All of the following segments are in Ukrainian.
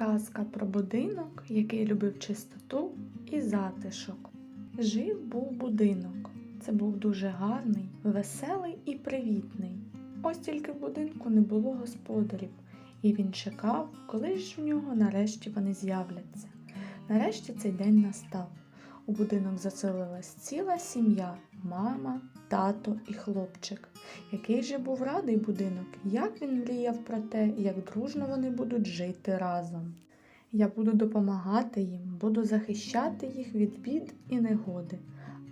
Казка про будинок, який любив чистоту і затишок. Жив був будинок. Це був дуже гарний, веселий і привітний. Ось тільки в будинку не було господарів, і він чекав, коли ж в нього нарешті вони з'являться. Нарешті цей день настав. У будинок заселилась ціла сім'я мама, тато і хлопчик. Який же був радий будинок, як він мріяв про те, як дружно вони будуть жити разом. Я буду допомагати їм, буду захищати їх від бід і негоди,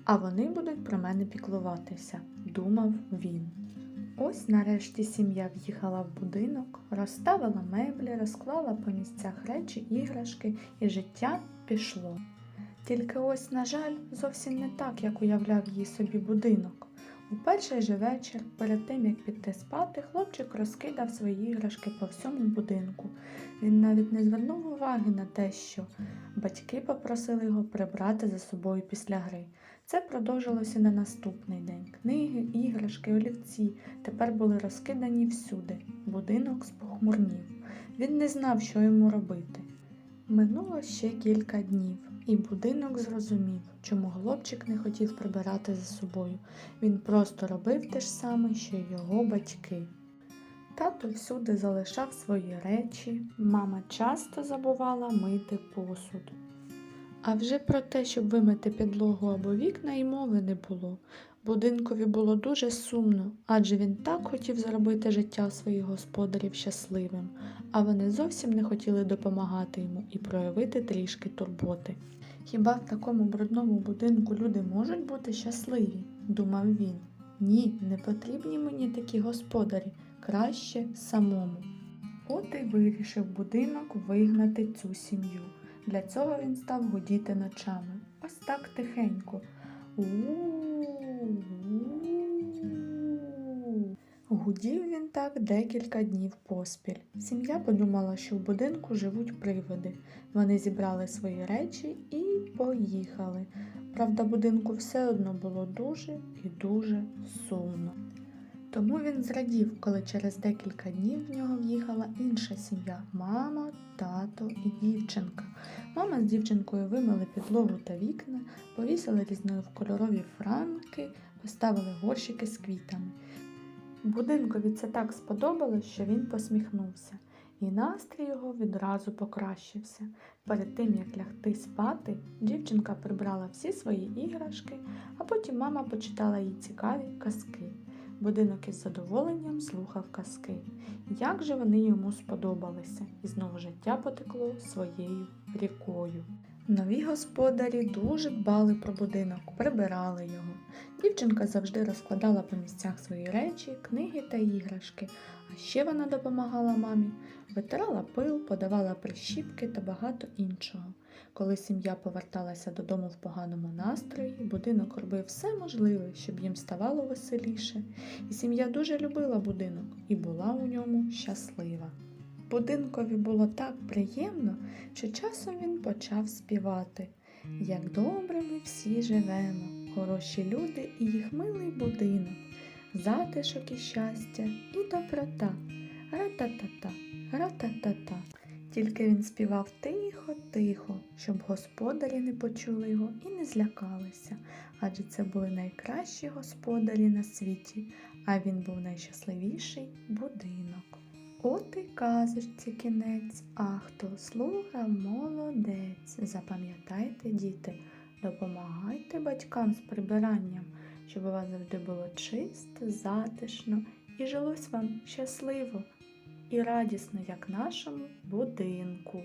а вони будуть про мене піклуватися, думав він. Ось нарешті сім'я в'їхала в будинок, розставила меблі, розклала по місцях речі, іграшки, і життя пішло. Тільки ось, на жаль, зовсім не так, як уявляв їй собі будинок. У перший же вечір, перед тим як піти спати, хлопчик розкидав свої іграшки по всьому будинку. Він навіть не звернув уваги на те, що батьки попросили його прибрати за собою після гри. Це продовжилося на наступний день. Книги, іграшки, олівці тепер були розкидані всюди. Будинок спохмурнів. Він не знав, що йому робити. Минуло ще кілька днів, і будинок зрозумів, чому хлопчик не хотів прибирати за собою. Він просто робив те ж саме, що й його батьки. Тато всюди залишав свої речі, мама часто забувала мити посуд. А вже про те, щоб вимити підлогу або вікна, й мови не було. Будинкові було дуже сумно, адже він так хотів зробити життя своїх господарів щасливим, а вони зовсім не хотіли допомагати йому і проявити трішки турботи. Хіба в такому брудному будинку люди можуть бути щасливі? думав він. Ні, не потрібні мені такі господарі, краще самому. От і вирішив будинок вигнати цю сім'ю. Для цього він став гудіти ночами. Ось так тихенько. У-у-у. Гудів він так декілька днів поспіль. Сім'я подумала, що в будинку живуть привиди. Вони зібрали свої речі і поїхали. Правда, будинку все одно було дуже і дуже сумно. Тому він зрадів, коли через декілька днів в нього в'їхала інша сім'я мама, тато і дівчинка. Мама з дівчинкою вимили підлогу та вікна, повісили різнокольорові франки, поставили горщики з квітами. Будинкові це так сподобалось, що він посміхнувся, і настрій його відразу покращився. Перед тим як лягти спати, дівчинка прибрала всі свої іграшки, а потім мама почитала їй цікаві казки. Будинок із задоволенням слухав казки. Як же вони йому сподобалися, і знову життя потекло своєю рікою. Нові господарі дуже дбали про будинок, прибирали його. Дівчинка завжди розкладала по місцях свої речі, книги та іграшки, а ще вона допомагала мамі, витирала пил, подавала прищіпки та багато іншого. Коли сім'я поверталася додому в поганому настрої, будинок робив все можливе, щоб їм ставало веселіше, і сім'я дуже любила будинок і була у ньому щаслива. Будинкові було так приємно, що часом він почав співати. Як добре ми всі живемо, хороші люди і їх милий будинок, затишок і щастя, і доброта. Ра-та-та-та, ра-та-та-та. Тільки він співав тихо-тихо, щоб господарі не почули його і не злякалися, адже це були найкращі господарі на світі, а він був найщасливіший будинок. От і казочці кінець, а хто слухав, молодець. Запам'ятайте, діти, допомагайте батькам з прибиранням, щоб у вас завжди було чисто, затишно і жилось вам щасливо і радісно, як нашому будинку.